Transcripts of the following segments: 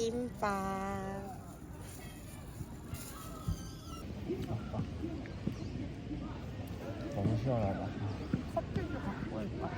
김밥. 너무 시원하다. 커피도 갖고 올까?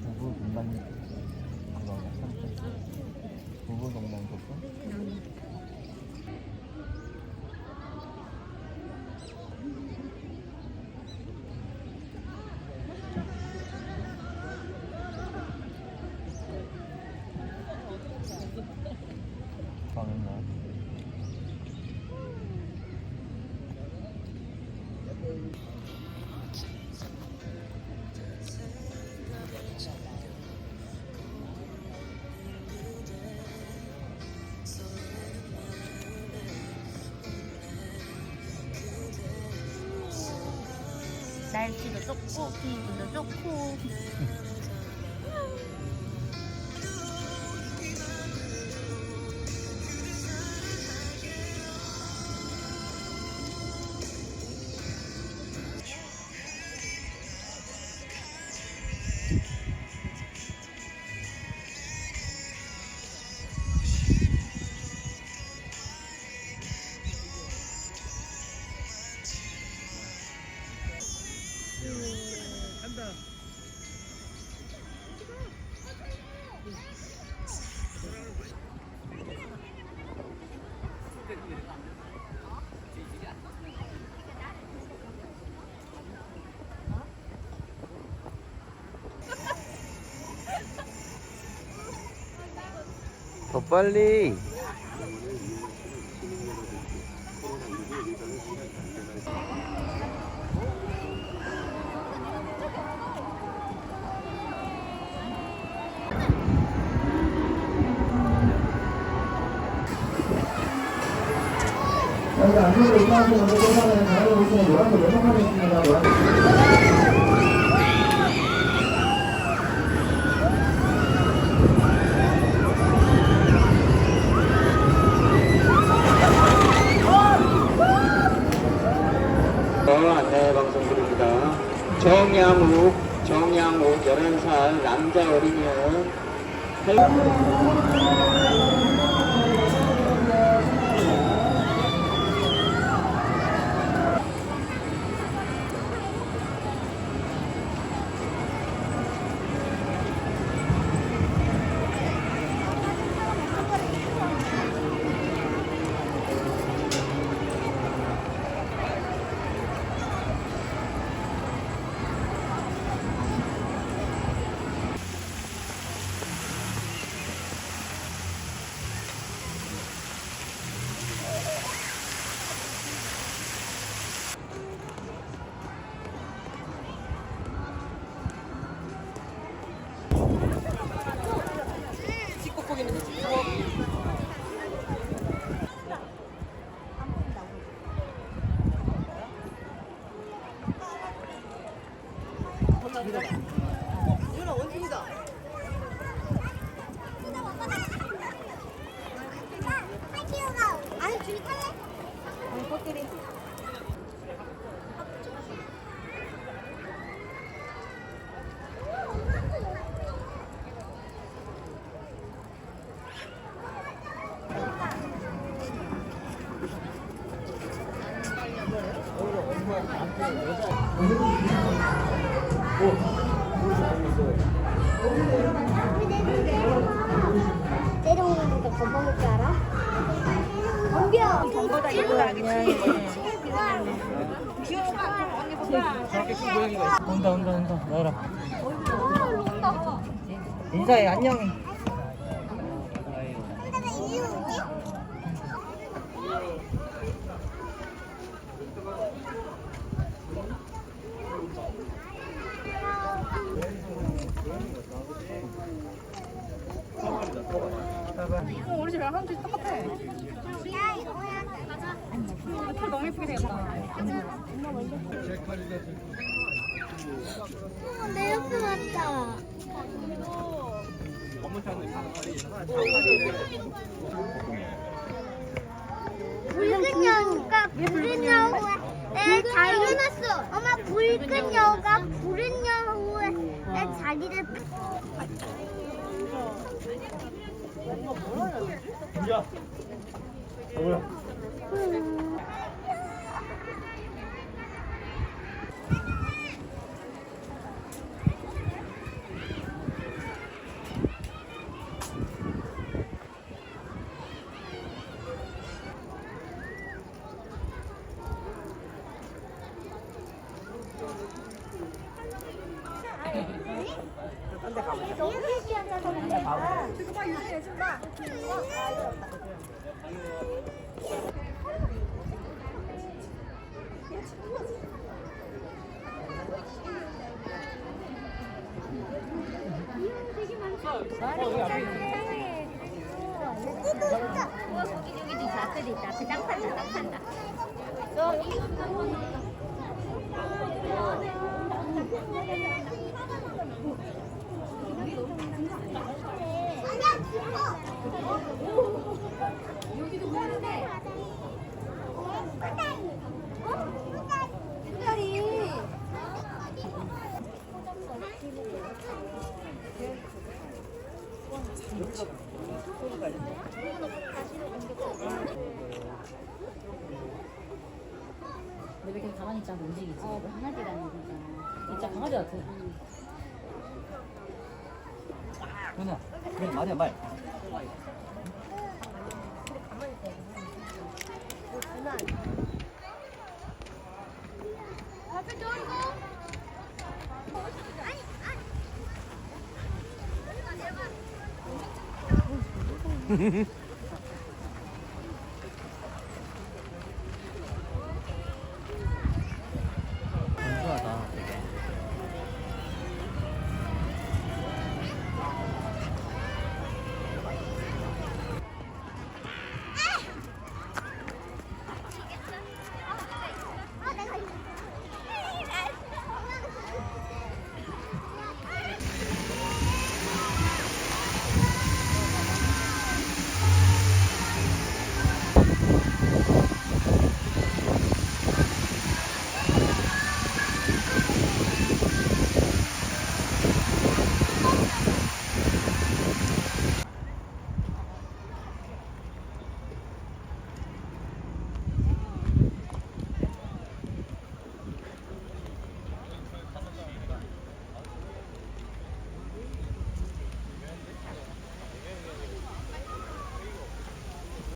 누구 금방 날씨도 좋고 기분도 좋고 빨리! 안내로 입장하시는 분들은 다른 곳에 노란색 연속하고 있습니다. Gary niya. Hello. 남자 어린이는 아니 줄이 탈래? 내려오는 거 겁먹을 줄 알아? 덤벼! 전보다 이거 알겠지? 온다 온다 온다 나와라 인사해 안녕 해 우리 집이랑 한집 똑같아. 털 너무 예쁘게 생겼다. 내 옆에 왔다. 붉은 여우가 붉은 여우의 자리를 엄마 붉은 여우가 붉은 여우의 자리를 chưa? Đúng rồi. Hãy subscribe 여기도 있어. 앞에도 있다. 앞에 땅 판다. 땅 판다. 도 파는데. 왜 이렇게 가만히 있지 않고 움직이지? 어, 강아지라는 거잖아. 진짜 강아지 같아. 누나 그래 말이야 말 아니.